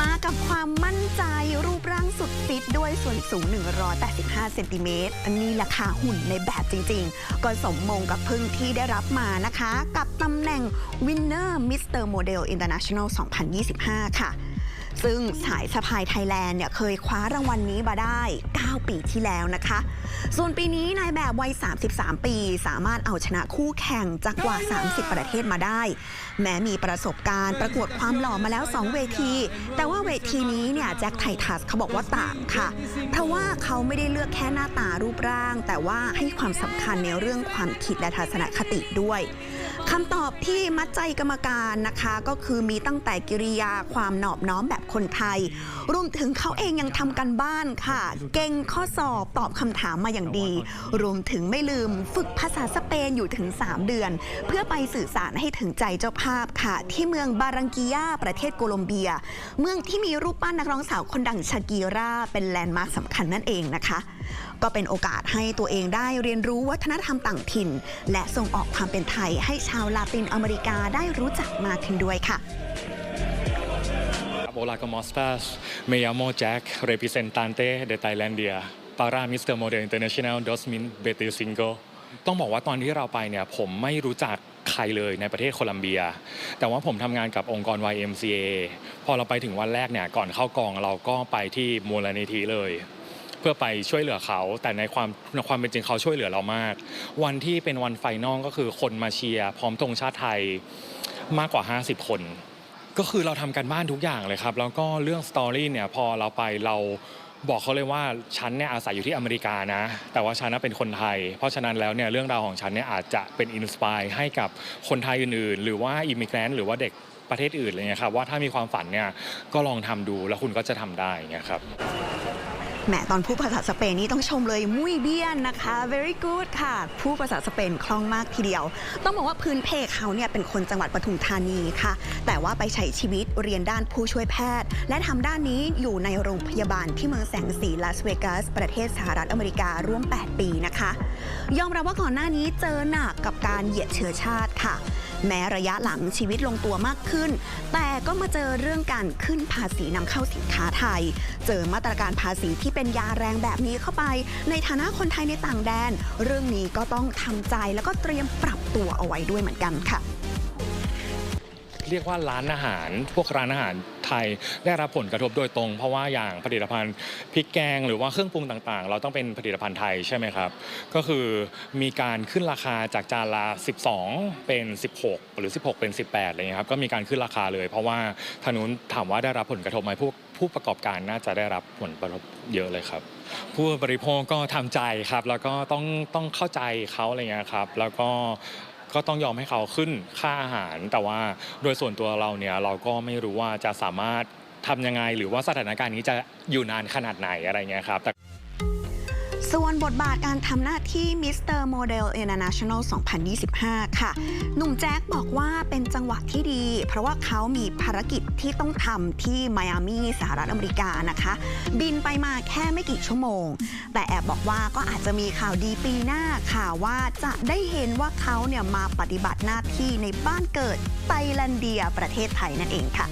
มากับความมั่นใจรูปร่างสุดฟิตด้วยส่วนสูง 185 เซนติเมตรอันนี้ราคาหุ่นในแบบจริงๆ ก็สมมงกับพึ่งที่ได้รับมานะคะ กับตำแหน่ง Winner Mr. Model International 2025 ค่ะ ซึ่งสายสะพายไทยแลนด์เนี่ยเคยคว้ารางวัลนี้มาได้ 9 ปีที่แล้วนะคะ ส่วนปีนี้นายแบบวัย 33 ปี สามารถเอาชนะคู่แข่งจากกว่า 30 ประเทศมาได้ แม้มีประสบการณ์ประกวดความหล่อมาแล้ว 2 เวที แต่ว่าเวทีนี้เนี่ยแจ็คไททัสเขาบอกว่าต่างค่ะ เพราะว่าเขาไม่ได้เลือกแค่หน้าตารูปร่าง แต่ว่าให้ความสำคัญในเรื่องความคิดและทัศนคติด้วย คำตอบที่มัดใจกรรมการนะคะก็คือมีตั้งแต่กิริยาความหนอบน้อมแบบคนไทย รวมถึงเขาเองยังทำกันบ้านค่ะ เก่งข้อสอบตอบคำถามมาอย่างดี รวมถึงไม่ลืมฝึกภาษาสเปนอยู่ถึง 3 เดือน เพื่อไปสื่อสารให้ถึงใจเจ้าภาพค่ะ ที่เมืองบารังกิยาประเทศโคลอมเบีย เมืองที่มีรูปปั้นนักร้องสาวคนดังชากีราเป็นแลนด์มาร์คสำคัญนั่นเองนะคะ ก็เป็นโอกาสให้ตัวเองได้เรียนรู้วัฒนธรรมต่างถิ่น และส่งออกความเป็นไทยให้ชาวลาตินอเมริกาได้รู้จักมากขึ้นด้วยค่ะ Hola, ¿cómo estás? Me llamo Jack, representante de Tailandia para Mr. Model International 2025ต้องบอกว่าตอนที่เราไปเนี่ยผมไม่รู้จักใครเลยในประเทศโคลัมเบีย แต่ว่าผมทำงานกับองค์กร YMCA พอเราไปถึงวันแรกเนี่ยก่อนเข้ากองเราก็ไปที่มูลนิธิเลย เพื่อไปช่วยเหลือเขา แต่ในความในความเป็นจริงเขาช่วยเหลือเรามาก วันที่เป็นวันไฟนอลก็คือคนมาเชียร์พร้อมธงชาติไทยมากกว่า 50 คน ก็คือเราทำกันบ้านทุกอย่างเลยครับ แล้วก็เรื่องสตอรี่เนี่ยพอเราไปเราบอกเขาเลยว่าฉันเนี่ยอาศัยอยู่ที่อเมริกานะ แต่ว่าฉันน่ะเป็นคนไทย เพราะฉะนั้นแล้วเนี่ยเรื่องราวของฉันเนี่ยอาจจะเป็นอินสปายให้กับคนไทยอื่นๆ หรือว่าอิมิเกรนต์หรือว่าเด็กประเทศอื่นอะไรเงี้ยครับว่าถ้ามีความฝันเนี่ยก็ลองทำดูแล้วคุณก็จะทำได้เงี้ยครับ แหมตอนพูดภาษาสเปนนี่ต้องชมเลยมุยเบียนนะคะ very good ค่ะพูดภาษาสเปนคล่องมากทีเดียว ต้องบอกว่าพื้นเพเขาเนี่ยเป็นคนจังหวัดปทุมธานีค่ะ แต่ว่าไปใช้ชีวิตเรียนด้านผู้ช่วยแพทย์ และทำด้านนี้อยู่ในโรงพยาบาลที่เมืองแสงสีลาสเวกัส ประเทศสหรัฐอเมริการ่วม 8 ปีนะคะ ยอมรับว่าก่อนหน้านี้เจอหนักกับการเหยียดเชื้อชาติค่ะ แม้ระยะหลังชีวิตลงตัวมากขึ้น แต่ก็มาเจอเรื่องการขึ้นภาษีนำเข้าสินค้าไทย เจอมาตรการภาษีที่เป็นยาแรงแบบนี้เข้าไป ในฐานะคนไทยในต่างแดน เรื่องนี้ก็ต้องทำใจแล้วก็เตรียมปรับตัวเอาไว้ด้วยเหมือนกันค่ะ เรียกว่าร้านอาหาร พวกร้านอาหาร ไทยได้รับผลกระทบโดยตรง เพราะว่าอย่างผลิตภัณฑ์พริกแกงหรือว่าเครื่องปรุงต่างๆ เราต้องเป็นผลิตภัณฑ์ไทยใช่ไหมครับ ก็คือมีการขึ้นราคาจากจานละ 12 เป็น 16 หรือ 16 เป็น 18อะไรเงี้ยครับก็มีการขึ้นราคาเลย เพราะว่าทางนู้นถามว่าได้รับผลกระทบไหมผู้ผู้ประกอบการน่าจะได้รับผลกระทบเยอะเลยครับผู้บริโภคก็ทำใจครับ แล้วก็ต้องต้องเข้าใจเขาอะไรเงี้ยครับ แล้วก็ ก็ต้องยอมให้เขาขึ้นค่าอาหาร แต่ว่าโดยส่วนตัวเราเนี่ยเราก็ไม่รู้ว่าจะสามารถทำยังไง หรือว่าสถานการณ์นี้จะอยู่นานขนาดไหนอะไรเงี้ยครับแต่ ส่วนบทบาทการทำหน้าที่ Mr. Model International 2025 ค่ะ หนุ่มแจ็คบอกว่าเป็นจังหวะที่ดี เพราะว่าเขามีภารกิจที่ต้องทำที่ไมอามีสหรัฐอเมริกานะคะ บินไปมาแค่ไม่กี่ชั่วโมง แต่แอบบอกว่าก็อาจจะมีข่าวดีปีหน้าค่ะว่าจะได้เห็นว่าเขาเนี่ยมาปฏิบัติหน้าที่ในบ้านเกิดไตแลนเดียประเทศไทยนั่นเองค่ะ